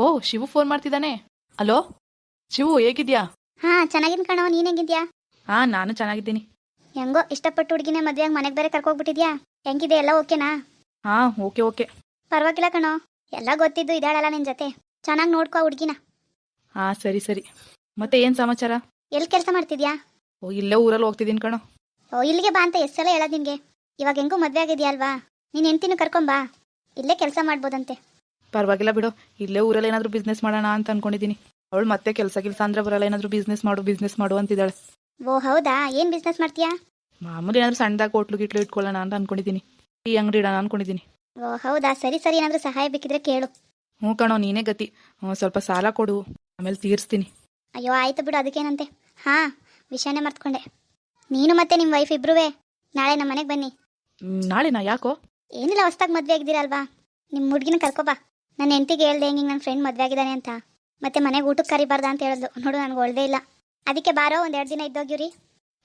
ಓ Shivu phone ಮಾಡ್ತಿದ್ದಾನೆ. Hello? Shivu ಹೇಗಿದ್ಯಾ? ಹಾ ಚೆನ್ನಾಗಿನ್ ಕಣೋ ನೀನ್ ಹೆಂಗಿದ್ಯಾ? ಹಾ ನಾನು ಚೆನ್ನಾಗಿದ್ದೀನಿ. ಹೆಂಗೋ ಇಷ್ಟಪಟ್ಟು ಹುಡುಗಿನೇ ಮದ್ವೆಯಾಗಿ ಮನೆಗೆ ಬೇರೆ ಕರ್ಕೋಗ್ಬಿಟ್ಟಿದ್ಯಾ? ಹೆಂಗಿದೆ ಎಲ್ಲ ಓಕೆನಾ? ಹಾ ಓಕೆ ಓಕೆ. ಪರವಾಗಿಲ್ಲ ಕಣೋ ಎಲ್ಲ ಗೊತ್ತಿದ್ದು ಇದಾಳಲ್ಲ ನಿನ್ ಜೊತೆ. ಚೆನ್ನಾಗಿ ನೋಡ್ಕೋ ಹುಡುಗಿನ. ಹಾ ಸರಿ ಸರಿ. ಮತ್ತೆ ಏನ್ ಸಮಾಚಾರ? ಎಲ್ಲಿ ಕೆಲಸ ಮಾಡ್ತಿದ್ಯಾ? ಓ ಇಲ್ಲೇ ಊರಲ್ಲಿ ಹೋಗ್ತಿದ್ದೀನಿ ಕಣೋ. ಓ ಇಲ್ಲಿಗೆ ಬಾ ಅಂತ ಎಷ್ಟ್ ಸಲ ಹೇಳೋದ್ ನಿನ್ಗೆ. ಇವಾಗ ಹೆಂಗೂ ಮದ್ವೆ ಆಗಿದ್ಯಾ ಅಲ್ವಾ? ನೀನ್ ಹೆಂಡ್ತಿನೂ ಕರ್ಕೊಂಬಾ. ಇಲ್ಲೇ ಕೆಲಸ ಮಾಡ್ಬೋದಂತೆ. ಪರವಾಗಿಲ್ಲ ಬಿಡು. ಇಲ್ಲೇ ಊರಲ್ಲಿ ಏನಾದರೂ ಬಿಸ್ನೆಸ್ ಮಾಡೋಣ ಅಂತ ಅನ್ಕೊಂಡಿದ್ದೀನಿ. ಅವಳು ಮತ್ತೆ ಕೆಲಸ ಕೆಲಸ ಅಂದ್ರೆ ಬರಲ್ಲ ಏನಾದರೂ ಬಿಸ್ನೆಸ್ ಮಾಡು ಬಿಸ್ನೆಸ್ ಮಾಡು ಅಂತಿದ್ದಾಳೆ. ಓ ಹೌದಾ? ಏನ್ ಬಿಸ್ನೆಸ್ ಮಾಡ್ತೀಯಾ? ಮಾಮೂಲಿ ಏನಾದರೂ ಸಣ್ಣದಾಗಿ ಹೋಟ್ಲು ಗಿಟ್ಲು ಇಟ್ಕೊಳ್ಳೋಣ ಅಂತ ಅನ್ಕೊಂಡಿದ್ದೀನಿ. ಈ ಅಂಗಡಿ ಇಡೋಣ ಅನ್ಕೊಂಡಿದ್ದೀನಿ. ಓ ಹೌದಾ? ಸರಿ ಸರಿ. ಏನಾದ್ರೂ ಸಹಾಯ ಬೇಕಿದ್ರೆ ಕೇಳು. ಹ್ಞೂ ಕಣೋ ನೀನೇ ಗತಿ. ಹ್ಞೂ ಸ್ವಲ್ಪ ಸಾಲ ಕೊಡು. ಆಮೇಲೆ ತೀರಿಸ್ತೀನಿ. ಅಯ್ಯೋ ಆಯ್ತು ಬಿಡು ಅದಕ್ಕೇನಂತೆ. ಹಾ ವಿಷಯನೇ ಮರ್ತ್ಕೊಂಡೆ. ನೀನು ಮತ್ತೆ ನಿಮ್ಮ ವೈಫ್ ಇಬ್ರುವೆ? ನಾಳೆ ನಮ್ಮ ಮನೆಗೆ ಬನ್ನಿ ನಾಳೆನಾ? ಯಾಕೋ? ಏನಿಲ್ಲ ಹೊಸ್ದಾಗಿ ಮದ್ವೆ ಆಗಿದ್ದೀರಲ್ವಾ? ನಿಮ್ಮ ಹುಡುಗಿನ ಕರ್ಕೊಬಾ ನನ್ನ ಹೆಂಡತಿಗೆ ಹೇಳ್ದೆ ಹಿಂಗೆ ನನ್ನ ಫ್ರೆಂಡ್ ಮದುವೆ ಆಗಿದ್ದಾನೆ ಅಂತ. ಮತ್ತೆ ಮನೆಗೆ ಊಟಕ್ಕೆ ಕರಿಬಾರ್ದ ಅಂತ ಹೇಳಿದ್ಲು. ನೋಡು ನನಗೆ ಒಳ್ದೇ ಇಲ್ಲ. ಅದಕ್ಕೆ ಬಾರೋ ಒಂದ್ ಎರಡು ದಿನ ಇದ್ದೋಗಿವ್ರಿ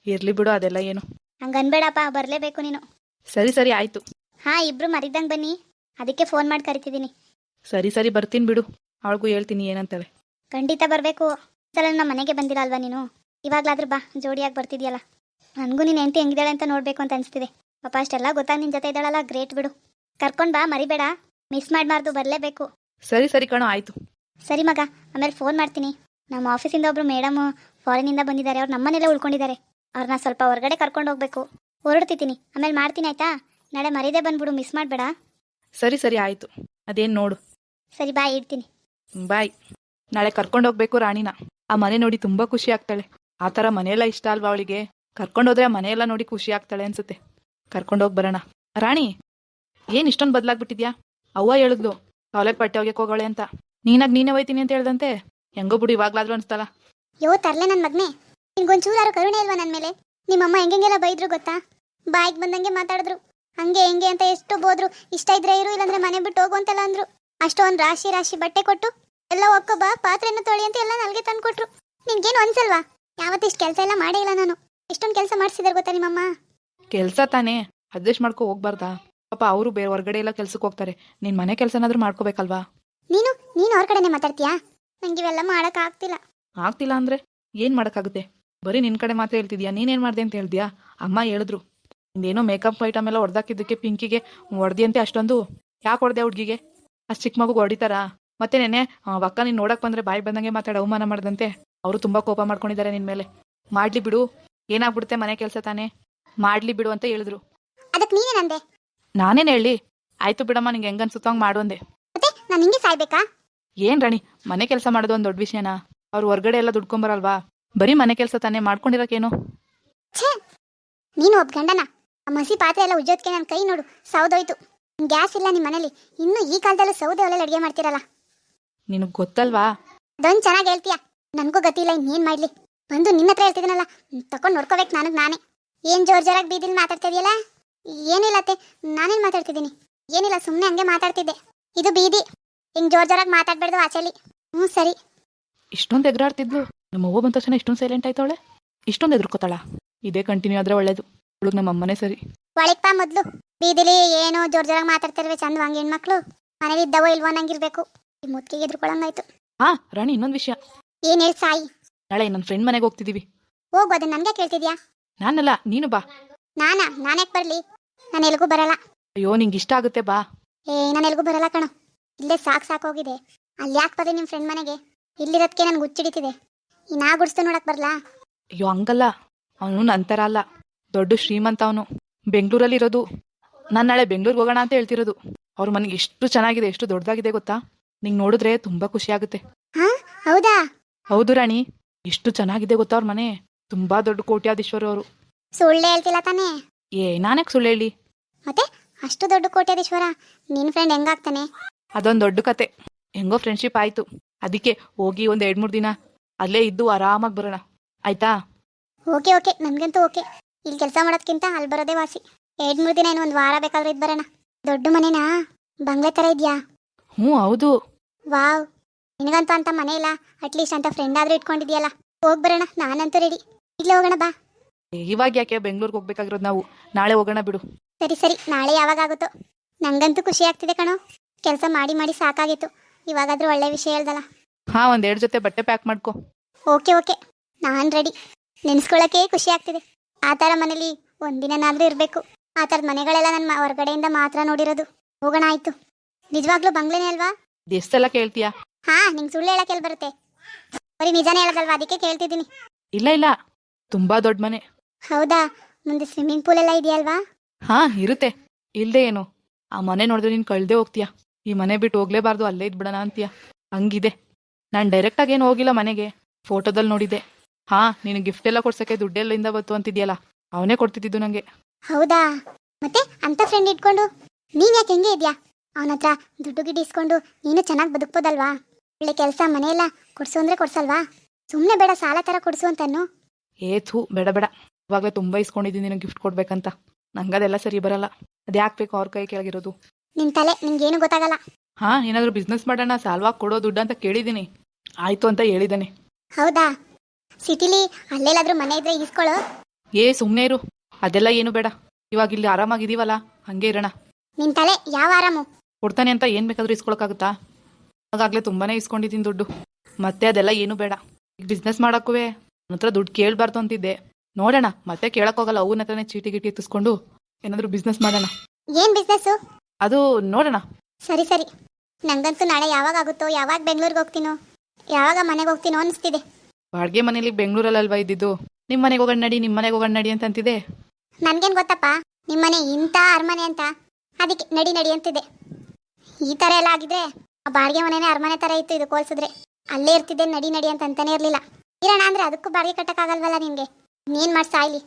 ಇರ್ಲಿ ಬಿಡು ಅದೆಲ್ಲ ಏನು. ಹಂಗೆ ಅನ್ಬೇಡಪ್ಪ ಬರಲೇಬೇಕು ನೀನು. ಸರಿ ಸರಿ ಆಯ್ತು. ಹಾ ಇಬ್ರು ಮರಿದಂಗೆ ಬನ್ನಿ. ಅದಕ್ಕೆ ಫೋನ್ ಮಾಡಿ ಕರಿತಿದ್ದೀನಿ. ಸರಿ ಸರಿ ಬರ್ತೀನಿ ಬಿಡು. ಅವಳಿಗೂ ಹೇಳ್ತೀನಿ ಏನಂತಾಳೆ. ಖಂಡಿತ ಬರಬೇಕು. ಸಲ ನಮ್ಮ ಮನೆಗೆ ಬಂದಿಲ್ಲ ಅಲ್ವಾ ನೀನು? ಇವಾಗ್ಲಾದ್ರೂ ಬಾ ಜೋಡಿಯಾಗಿ ಬರ್ತಿದ್ಯಲ್ಲ. ನನಗೂ ನೀನು ಹೆಂಡತಿ ಹೆಂಗಿದ್ದಾಳೆ ಅಂತ ನೋಡ್ಬೇಕು ಅಂತ ಅನಿಸ್ತಿದೆ. ಪಾಪ ಅಷ್ಟೆಲ್ಲ ಗೊತ್ತಾಗ ನಿನ್ನ ಜೊತೆ ಇದ್ದಾಳಲ್ಲ ಗ್ರೇಟ್ ಬಿಡು. ಕರ್ಕೊಂಡ್ ಬಾ ಮರಿಬೇಡ. ಮಿಸ್ ಮಾಡಬಾರ್ದು ಬರಲೇಬೇಕು. ಸರಿ ಸರಿ ಕಣೋ ಆಯ್ತು. ಸರಿ ಮಗ ಆಮೇಲೆ ಫೋನ್ ಮಾಡ್ತೀನಿ. ನಮ್ಮ ಆಫೀಸಿಂದ ಒಬ್ರು ಮೇಡಮ್ ಇಂದ ಬಂದಿದ್ದಾರೆ ಅವ್ರು ನಮ್ಮನೆಲ್ಲೇ ಉಳ್ಕೊಂಡಿದ್ದಾರೆ. ಅವ್ರನ್ನ ಸ್ವಲ್ಪ ಹೊರಗಡೆ ಕರ್ಕೊಂಡು ಹೋಗ್ಬೇಕು. ಹೊರಡ್ತಿದ್ದೀನಿ ಆಮೇಲೆ ಮಾಡ್ತೀನಿ ಆಯ್ತಾ? ನಾಳೆ ಮರೀದೇ ಬಂದ್ಬಿಡು ಮಿಸ್ ಮಾಡಬೇಡ. ಸರಿ ಸರಿ ಆಯ್ತು. ಅದೇನು ನೋಡು. ಸರಿ ಬಾಯ್ ಇಡ್ತೀನಿ. ಬಾಯ್ ನಾಳೆ ಕರ್ಕೊಂಡು ಹೋಗ್ಬೇಕು ರಾಣಿನ. ಆ ಮನೆ ನೋಡಿ ತುಂಬಾ ಖುಷಿ ಆಗ್ತಾಳೆ. ಆ ಥರ ಮನೆಯೆಲ್ಲ ಇಷ್ಟ ಅಲ್ವಾ ಅವಳಿಗೆ? ಕರ್ಕೊಂಡೋದ್ರೆ ಆ ಮನೆಯೆಲ್ಲ ನೋಡಿ ಖುಷಿ ಆಗ್ತಾಳೆ ಅನ್ಸುತ್ತೆ. ಕರ್ಕೊಂಡೋಗಿ ಬರೋಣ. ರಾಣಿ ಏನ್ ಇಷ್ಟೊಂದು ಬದಲಾಗ್ಬಿಟ್ಟಿದ್ಯಾ? ಅವ್ವ ಹೇಳಿದ್ಲು ಕಾಲೇಜ್ ಬಟ್ಟೆ ಒಗ್ಯಕ್ಕೆ ಹೋಗೋಳೆ ಅಂತ. ನೀನಾಗ ನೀನೇ ಹೋಯ್ತೀನಿ ಅಂತ ಹೇಳ್ದಂತೆ. ಹೆಂಗೋ ಬಿಡು ಇವಾಗ್ಲಾದ್ರೂ ಅನ್ಸ್ತಲ್ಲ. ಯೋ ತರ್ಲೆ ನನ್ನ ಮಗ್ನೆ. ನಿನ್ಗೊಂಚೂರಾರು ಕರುಣೆ ಇಲ್ವಾ ನನ್ನ ಮೇಲೆ? ನಿಮ್ಮಮ್ಮ ಹೆಂಗೆಲ್ಲ ಬೈದ್ರು ಗೊತ್ತಾ? ಬಾಯಿಗೆ ಬಂದಂಗೆ ಮಾತಾಡಿದ್ರು. ಹಂಗೆ ಹೆಂಗೆ ಅಂತ ಎಷ್ಟು ಬೋದ್ರು ಇಷ್ಟ ಇದ್ರೆ ಇರು ಇಲ್ಲಂದ್ರೆ ಮನೆ ಬಿಟ್ಟು ಹೋಗು ಅಂತೆಲ್ಲ ಅಂದ್ರು. ಅಷ್ಟೊಂದು ರಾಶಿ ರಾಶಿ ಬಟ್ಟೆ ಕೊಟ್ಟು ಎಲ್ಲ ಒಕ್ಕೋ ಬಾ ಪಾತ್ರೆಯನ್ನು ತೊಳಿ ಅಂತ ಎಲ್ಲ ನಲ್ಗೆ ತಂದು ಕೊಟ್ರು ನಿನ್ಗೇನು ಅನ್ಸಲ್ವಾ? ಯಾವತ್ತಿಷ್ಟು ಕೆಲಸ ಎಲ್ಲ ಮಾಡೇ ಇಲ್ಲ ನಾನು. ಎಷ್ಟೊಂದು ಕೆಲಸ ಮಾಡಿಸಿದಾರೆ ಗೊತ್ತಾ ನಿಮ್ಮಮ್ಮ? ಕೆಲಸ ತಾನೇ. ಅಡ್ಜಸ್ಟ್ ಮಾಡ್ಕೊ ಹೋಗ್ಬಾರ್ದಾ? ಪಾಪ ಅವರು ಬೇರೆ ಹೊರಗಡೆ ಎಲ್ಲ ಕೆಲ್ಸಕ್ಕೆ ಹೋಗ್ತಾರೆ. ನಿನ್ ಮನೆ ಕೆಲ್ಸನಾದ್ರೂ ಮಾಡ್ಕೋಬೇಕಲ್ವಾ? ನೀನು ನೀನು ಅವ್ರ ಕಡೆನೆ ಮಾತಾಡ್ತೀಯಾ? ನಂಗೆ ಇವೆಲ್ಲ ಮಾಡಕ್ ಆಗ್ತಿಲ್ಲ. ಆಗ್ತಿಲ್ಲ ಅಂದ್ರೆ ಏನ್ ಮಾಡಕ್ಕಾಗುತ್ತೆ? ಬರೀ ನಿನ್ ಕಡೆ ಮಾತ್ರ ಹೇಳ್ತಿದ್ಯಾ? ನೀನೇನ್ ಮಾಡ್ದೆ ಅಂತ ಹೇಳ್ದ್ಯಾ? ಅಮ್ಮ ಹೇಳಿದ್ರು. ಇನ್ನೇನೋ ಮೇಕಪ್ ಐಟಮ್ ಎಲ್ಲ ಹೊಡೆದಾಕಿದ್ದಕ್ಕೆ ಪಿಂಕಿಗೆ ಹೊಡೆದಿಯಂತೆ ಅಷ್ಟೊಂದು. ಯಾಕೆ ಹೊಡೆದೆ ಹುಡ್ಗಿಗೆ? ಅಷ್ಟು ಚಿಕ್ಕ ಮಗು ಹೊಡಿತಾರಾ? ಮತ್ತೆ ನೆನೆ ಅಕ್ಕ ನೀನ್ ನೋಡಕ್ ಬಂದ್ರೆ ಬಾಯಿ ಬಂದಂಗೆ ಮಾತಾಡ ಅವಮಾನ ಮಾಡ್ದಂತೆ. ಅವರು ತುಂಬಾ ಕೋಪ ಮಾಡ್ಕೊಂಡಿದ್ದಾರೆ ನಿನ್ ಮೇಲೆ. ಮಾಡ್ಲಿ ಬಿಡು. ಏನಾಗ್ಬಿಡುತ್ತೆ ಮನೆ ಕೆಲಸ ತಾನೇ? ಮಾಡ್ಲಿ ಬಿಡು ಅಂತ ಹೇಳಿದ್ರು. ಅದಕ್ಕೆ ನೀನೇನಂದೆ? ನಾನೇನ್ ಹೇಳಿ? ಆಯ್ತು ಬಿಡಮ್ಮ ನಿಂಗೆ ಹಂಗ್ ಮಾಡು ಅಂದೆ. ಮತ್ತೆ ನಾನು ಹಿಂಗೆ ಸಾಯ್ಬೇಕಾ? ಏನ್ ರಾಣಿ ಮನೆ ಕೆಲಸ ಮಾಡೋದು ಒಂದ್ ದೊಡ್ಡ ವಿಷಯನ? ಅವ್ರು ಹೊರಗಡೆ ಎಲ್ಲ ದುಡ್ಕೊಂಬರಲ್ವಾ ಬರೀ ಮನೆ ಕೆಲಸ ತಾನೇ ಮಾಡ್ಕೊಂಡಿರಕೇನು ಛೇ! ನೀನು ಒಬ್ಬ ಗಂಡನ. ಆ ಮಸಿ ಪಾತ್ರೆ ಎಲ್ಲ ಉಜ್ಜೋದಕ್ಕೆ ನನ್ನ ಕೈ ನೋಡು ಸೌದೋಯ್ತು. ಗ್ಯಾಸ್ ಇಲ್ಲ ನಿಮ್ಮ ಮನೇಲಿ. ಇನ್ನು ಈ ಕಾಲದಲ್ಲೂ ಸೌದೆ ಒಲೆಯಲ್ಲಿ ಅಡುಗೆ ಮಾಡ್ತಿರಲ್ಲ. ನಿನಗ್ ಗೊತ್ತಲ್ವಾ? ಅದೊಂದು ಚೆನ್ನಾಗಿ ಹೇಳ್ತೀಯ? ನನಗೂ ಗತಿ ಇಲ್ಲ ಇನ್ನೇನು ಮಾಡ್ಲಿ? ಬಂದು ನಿನ್ನ ಹತ್ರ ಹೇಳ್ತಿದ್ದೀನಲ್ಲ ತಕೊಂಡು ನೋಡ್ಕೋಬೇಕು ನನಗೆ ನಾನೇ. ಏನು ಜೋರ್ ಜೋರಾಗಿ ಬೀದಿಲಿ ಮಾತಾಡ್ತಾ ಇದೆಯಲ್ಲ ಏನಿಲ್ಲ ಅತ್ತೆ ನಾನೇನು ಮಾತಾಡ್ತಿದ್ದೀನಿ? ಏನಿಲ್ಲ ಸುಮ್ಮನೆ ಹಂಗೆ ಮಾತಾಡ್ತಿದ್ದೆ. ಇದು ಬೀದಿ. ಹಿಂಗೆ ಜೋರ್ ಜೋರಾಗಿ ಮಾತಾಡ್ಬೇಡ್ದು ಆಚೆಲಿ. ಹ್ಞೂ ಸರಿ. ಇಷ್ಟೊಂದು ಎದುರಾಡ್ತಿದ್ಲು. ನಮ್ಮ ಅವ್ವ ಬಂದ ತಕ್ಷಣ ಇಷ್ಟೊಂದು ಸೈಲೆಂಟ್ ಆಯ್ತಾವಳೆ? ಇಷ್ಟೊಂದು ಎದುರ್ಕೋತಾಳ? ಇದೇ ಕಂಟಿನ್ಯೂ ಆದ್ರೆ ಒಳ್ಳೇದು. ಹುಡುಗ ನಮ್ಮ ಅಮ್ಮನೇ ಸರಿ. ಒಳಿಕ್ಪಾ ಮೊದ್ಲು. ಬೀದಿಲಿ ಏನೋ ಜೋರ್ ಜೋರಾಗಿ ಮಾತಾಡ್ತಿರ್ವೆ ಚಂದವಂಗೆ ಹೆಣ್ಮಕ್ಳು. ಮನೇಲಿ ಇದ್ದವೋ ಇಲ್ವೋ ನಂಗಿರ್ಬೇಕು ಈ ಮುತ್ತಿಗೆ ಎದುರ್ಕೊಳಂಗಾಯ್ತು. ಹಾ ರಾಣಿ ಇನ್ನೊಂದು ವಿಷಯ. ಏನ್ ಹೇಳಿ ಸಾಯಿ? ನಾಳೆ ನನ್ನ ಫ್ರೆಂಡ್ ಮನೆಗೆ ಹೋಗ್ತಿದೀವಿ. ಹೋಗು ಅದನ್ನ ನನ್ಗೆ ಕೇಳ್ತಿದ್ಯಾ? ನಾನಲ್ಲ ನೀನು ಬಾ. ನಾನಾ? ನಾನ್ಯಾಕೆ ಬರ್ಲಿ? ನಾನು ಎಲ್ಗೂ ಬರಲ್ಲ. ಅಯ್ಯೋ ನಿಂಗೆ ಇಷ್ಟ ಆಗುತ್ತೆ ಬಾ. ಏ ನಾನು ಎಲ್ಗೂ ಬರಲ್ಲ ಕಣೋ. ಇಲ್ಲೇ ಸಾಕು ಸಾಕೋಗಿದೆ ಅಲ್ಲಿ ಯಾಕೆ ಬರ್ರಿ ನಿಮ್ಮ ಫ್ರೆಂಡ್ ಮನೆಗೆ? ಇಲ್ಲಿರೋದಕ್ಕೆ ನನ್ಗೆ ಹುಚ್ಚಿಡಿತಿದೆ. ಈ ನಾ ಗುಡಿಸ್ತು ನೋಡಕ್ ಬರ್ಲ? ಅಯ್ಯೋ ಹಂಗಲ್ಲ. ಅವನು ನಂತರ ಅಲ್ಲ. ದೊಡ್ಡ ಶ್ರೀಮಂತ ಅವನು. ಬೆಂಗಳೂರಲ್ಲಿ ಇರೋದು ನಾನು ನಾಳೆ ಬೆಂಗಳೂರಿಗೆ ಹೋಗೋಣ ಅಂತ ಹೇಳ್ತಿರೋದು. ಅವ್ರ ಮನೆಗೆ ಎಷ್ಟು ಚೆನ್ನಾಗಿದೆ ಎಷ್ಟು ದೊಡ್ಡದಾಗಿದೆ ಗೊತ್ತಾ? ನಿಂಗೆ ನೋಡಿದ್ರೆ ತುಂಬಾ ಖುಷಿ ಆಗುತ್ತೆ. ಹಾ ಹೌದಾ? ಹೌದು ರಾಣಿ. ಎಷ್ಟು ಚೆನ್ನಾಗಿದೆ ಗೊತ್ತಾ ಅವ್ರ ಮನೆ? ತುಂಬಾ ದೊಡ್ಡ ಕೋಟ್ಯಾಧೀಶ್ವರ ಅವರು. ಸುಳ್ಳು ಹೇಳ್ತಿಲ್ಲ ತಾನೇ? ಏ ನಾನಕ್ಕೆ ಸುಳ್ಳು ಹೇಳಿ? ಮತ್ತೆ? ಅಷ್ಟು ದೊಡ್ಡ ಕೋಟ್ಯಾಧೀಶ್ವರ? ನಿನ್ ಫ್ರೆಂಡ್ ಹೆಂಗಾಗ್ತಾನೆ? ಅದೊಂದು ದೊಡ್ಡ ಕತೆ. ಹೆಂಗೋ ಫ್ರೆಂಡ್ಶಿಪ್ ಆಯ್ತು. ಅದಕ್ಕೆ ಹೋಗಿ ಒಂದ್ ಎರಡ್ ಮೂರ್ ದಿನ ಅಲ್ಲೇ ಇದ್ದು ಆರಾಮಾಗಿ ಬರೋಣ. ಆಯ್ತಾ? Okay okay. ನನಗಂತೂ ಓಕೆ. ಇಲ್ಲಿ ಕೆಲಸ ಮಾಡೋದ್ಕಿಂತ ಅಲ್ಲಿ ಬರೋದೇ ವಾಸಿ. ಎರಡ್ ಮೂರು ದಿನ ಏನು ಒಂದು ವಾರ ಬೇಕಾದ್ರೆ ಇದ್ ಬರೋಣ. ದೊಡ್ಡ ಮನೆನಾ? ಬಂಗ್ಲೆ ತರ ಇದ್ಯಾ? ಹ್ಞೂ ಹೌದು. ವಾವ್. ನಿನಗಂತೂ ಅಂತ ಮನೆ ಇಲ್ಲ? ಅಟ್ಲೀಸ್ಟ್ ಅಂತ ಫ್ರೆಂಡ್ ಆದ್ರೂ ಇಟ್ಕೊಂಡಿದ್ಯಲ್ಲ? ಹೋಗಿ ಬರೋಣ. ನಾನಂತೂ ರೆಡಿ ಈಗಲೇ ಹೋಗೋಣ ಬಾ. ಇವಾಗ ಯಾಕೆ ಬೆಂಗಳೂರಿಗೆ ಹೋಗ್ಬೇಕಾಗಿರೋದು ನಾವು? ನಾಳೆ ಹೋಗೋಣ ಬಿಡು. ಸರಿ ಸರಿ. ನಾಳೆ ಯಾವಾಗ ಆಗುತ್ತೋ ನಂಗಂತೂ ಖುಷಿ ಆಗ್ತಿದೆ ಕಣೋ. ಕೆಲಸ ಮಾಡಿ ಮಾಡಿ ಸಾಕಾಗಿತ್ತು. ಇವಾಗಾದ್ರೂ ಒಳ್ಳೆ ವಿಷಯ ಹೇಳ್ದಲ್ಲ. ಹಾ ಒಂದೆರಡು ಜೊತೆ ಬಟ್ಟೆ ಪ್ಯಾಕ್ ಮಾಡ್ಕೊ. Okay okay. ನಾನು ರೆಡಿ ನೆನೆಸ್ಕೊಳ್ಳೋಕೆ ಖುಷಿ ಆಗ್ತಿದೆ. ಆ ತರ ಮನೇಲಿ ಒಂದಿನನಾದ್ರೂ ಇರಬೇಕು. ಆ ಥರದ ಮನೆಗಳೆಲ್ಲ ನನ್ನ ಹೊರಗಡೆಯಿಂದ ಮಾತ್ರ ನೋಡಿರೋದು. ಹೋಗೋಣ ಆಯ್ತು. ನಿಜವಾಗ್ಲೂ ಬಂಗ್ಲೆನೇ ಅಲ್ವಾ? ಎಷ್ಟೆಲ್ಲ ಕೇಳ್ತೀಯಾ? ಹಾ ನಿಂಗೆ ಸುಳ್ಳು ಹೇಳಕ್ಕೆ ಬರುತ್ತೆ? ಬರೀ ನಿಜಾನೇ ಹೇಳದಲ್ವಾ? ಅದಕ್ಕೆ ಕೇಳ್ತಿದ್ದೀನಿ. ಇಲ್ಲ ಇಲ್ಲ. ತುಂಬಾ ದೊಡ್ಡ ಮನೆ. ಹೌದಾ? ಮುಂದೆ ಸ್ವಿಮ್ಮಿಂಗ್ ಪೂಲ್ ಎಲ್ಲ ಇದೆಯಲ್ವಾ? ಹಾ ಇರುತ್ತೆ. ಇಲ್ದೆ ಏನು? ಆ ಮನೆ ನೋಡಿದ್ರೆ ನೀನು ಕಳ್ದೆ ಹೋಗ್ತೀಯ? ಈ ಮನೆ ಬಿಟ್ಟು ಹೋಗ್ಲೇಬಾರ್ದು ಅಲ್ಲೇ ಇದ್ಬಿಡೋಣ ಅಂತೀಯ? ಹಂಗಿದೆ. ನಾನು ಡೈರೆಕ್ಟಾಗಿ ಏನು ಹೋಗಿಲ್ಲ ಮನೆಗೆ. ಫೋಟೋದಲ್ಲಿ ನೋಡಿದ್ದೆ. ಹಾ ನೀನು ಗಿಫ್ಟ್ ಎಲ್ಲ ಕೊಡ್ಸಕ್ಕೆ ದುಡ್ಡೆಲ್ಲಿಂದ ಬಂತು ಅಂತಿದ್ಯಲ್ಲ? ಅವನೇ ಕೊಡ್ತಿದ್ದಿದ್ದು ನಂಗೆ. ಹೌದಾ? ಮತ್ತೆ ಅಂತ ಫ್ರೆಂಡ್ ಇಟ್ಕೊಂಡು? ನೀನ್ ಯಾಕೆ ಹೆಂಗೆ ಇದ್ಯಾ? ಅವನ ಹತ್ರ ದುಡ್ಡು ಗಿಡ್ಡು ಇಸ್ಕೊಂಡು ನೀನು ಚೆನ್ನಾಗಿ ಬದುಕ್ಬೋದಲ್ವಾ? ಒಳ್ಳೆ ಕೆಲಸ ಮನೆಯೆಲ್ಲ ಕೊಡ್ಸು ಅಂದ್ರೆ ಕೊಡ್ಸಲ್ವಾ? ಸುಮ್ಮನೆ ಬೇಡ ಸಾಲ ತರ ಕೊಡ್ಸು ಅಂತನು ಏ ಥೂ ಬೇಡ ಬೇಡ. ಇವಾಗಲೇ ತುಂಬ ಇಸ್ಕೊಂಡಿದ್ದೀನಿ ನೀನು ಗಿಫ್ಟ್ ಕೊಡ್ಬೇಕಂತ. ನಂಗದೆಲ್ಲ ಸರಿ ಬರಲ್ಲ. ಅದು ಯಾಕೆ ಬೇಕು ಅವ್ರ ಕೈ ಕೆಳಗಿರೋದು? ನಿನ್ ತಲೆ ಗೊತ್ತಾಗಲ್ಲ. ಹಾ ಏನಾದರೂ ಬಿಸ್ನೆಸ್ ಮಾಡೋಣ ಸಾಲ್ವಾಗಿ ಕೊಡೋ ದುಡ್ಡು ಅಂತ ಕೇಳಿದ್ದೀನಿ. ಆಯ್ತು ಅಂತ ಹೇಳಿದಾನೆ. ಹೌದಾ? ಸಿಟಿಲಿ ಅಲ್ಲೆಲ್ಲಾದ್ರೂ ಮನೆ ಇದ್ರೆ ಇಸ್ಕೊಳ್ಳೋ ಏ ಸುಮ್ಮನೆ ಇರು. ಅದೆಲ್ಲ ಏನು ಬೇಡ. ಇವಾಗ ಇಲ್ಲಿ ಆರಾಮಾಗಿದೀವಲ್ಲ ಹಂಗೆ ಇರೋಣ. ನಿನ್ ತಲೆ ಯಾವ ಆರಾಮು? ಕೊಡ್ತಾನೆ ಅಂತ ಏನು ಬೇಕಾದ್ರೂ ಇಸ್ಕೊಳಕ್ಕಾಗುತ್ತಾ ಆಗಾಗಲೇ ತುಂಬಾನೇ ಇಸ್ಕೊಂಡಿದ್ದೀನಿ ದುಡ್ಡು. ಮತ್ತೆ ಅದೆಲ್ಲ ಏನು ಬೇಡ. ಈಗ ಬಿಸ್ನೆಸ್ ಮಾಡೋಕ್ಕೂ ನನ್ನ ಹತ್ರ ದುಡ್ಡು ಕೇಳಬಾರ್ದು ಅಂತಿದ್ದೆ. ನೋಡೋಣ ಮತ್ತೆ ಕೇಳಕ್ಕೋಗಲ್ಲ ಅವನ ಹತ್ರನೇ ಚೀಟಿ ಗಿಟಿ ಎತ್ತಿಸ್ಕೊಂಡು ಏನಾದರೂ ಬಿಸ್ನೆಸ್ ಮಾಡೋಣ. ಏನ್ ಬಿಸ್ನೆಸ್ ಅದು ನೋಡೋಣ. ಸರಿ ಸರಿ. ನಂಗಂತೂ ನಾಳೆ ಯಾವಾಗ ಆಗುತ್ತೋ ಯಾವಾಗ ಬೆಂಗಳೂರಿಗೆ ಹೋಗ್ತೀನೋ ಯಾವಾಗ ಮನೆಗೆ ಹೋಗ್ತೀನೋ ಅನಿಸ್ತಿದೆ. ಬಾಡಿಗೆ ಮನೇಲಿ ಬೆಂಗಳೂರಲ್ಲಲ್ವಾ ಇದ್ದಿದ್ದು? ನಿಮ್ಮ ಮನೆಗೆ ಹೋಗೋಣ ನಡಿ ನಿಮ್ಮ ಮನೆಗೆ ಹೋಗೋಣ ನಡಿ ಅಂತ ಅಂತಿದೆ ನನ್ಗೇನ್ ಗೊತ್ತಪ್ಪ ನಿಮ್ಮನೆ ಇಂಥ ಅರಮನೆ ಅಂತ. ಅದಕ್ಕೆ ನಡಿ ನಡಿ ಅಂತಿದೆ. ಈ ತರ ಎಲ್ಲ ಆಗಿದ್ರೆ ಆ ಬಾಡಿಗೆ ಮನೆನೇ ಅರಮನೆ ತರ ಇತ್ತು ಇದು ಕೋಲ್ಸಿದ್ರೆ. ಅಲ್ಲೇ ಇರ್ತಿದ್ದೆ ನಡಿ ನಡಿ ಅಂತ ಅಂತಾನೆ ಇರ್ಲಿಲ್ಲ. ಇರೋಣ ಅಂದ್ರೆ ಅದಕ್ಕೂ ಬಾಡಿಗೆ ಕಟ್ಟಕ್ಕಾಗಲ್ವಲ್ಲ ನಿನ್ಗೆ ನೀನ್ ಮಾಡ್ಸಾ ಇಲ್ಲಿ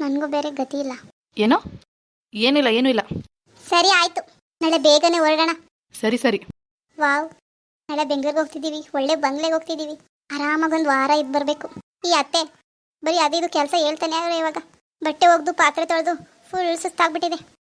ನನಗೂ ಬೇರೆ ಗತಿ ಇಲ್ಲ. ಏನೋ? ಏನಿಲ್ಲ ಏನೂ ಇಲ್ಲ. ಸರಿ ಆಯ್ತು. ನಾಳೆ ಬೇಗನೆ ಹೊರಡೋಣ ಸರಿ ಸರಿ. ವಾವ್. ನಾಳೆ ಬೆಂಗಳೂರಿಗೆ ಹೋಗ್ತಿದೀವಿ. ಒಳ್ಳೆ ಬಂಗ್ಲೆಗೆ ಹೋಗ್ತಿದೀವಿ. ಆರಾಮಾಗಿ ಒಂದು ವಾರ ಇದ್ದು ಬರಬೇಕು. ಈ ಅತ್ತೆ ಬರೀ ಅದೇ ಇದು ಕೆಲಸ ಹೇಳ್ತಾನೆ ಇವಾಗ. ಬಟ್ಟೆ ಒಗ್ದು ಪಾತ್ರೆ ತೊಳೆದು ಫುಲ್ ಸುಸ್ತಾಗ್ಬಿಟ್ಟಿದೆ.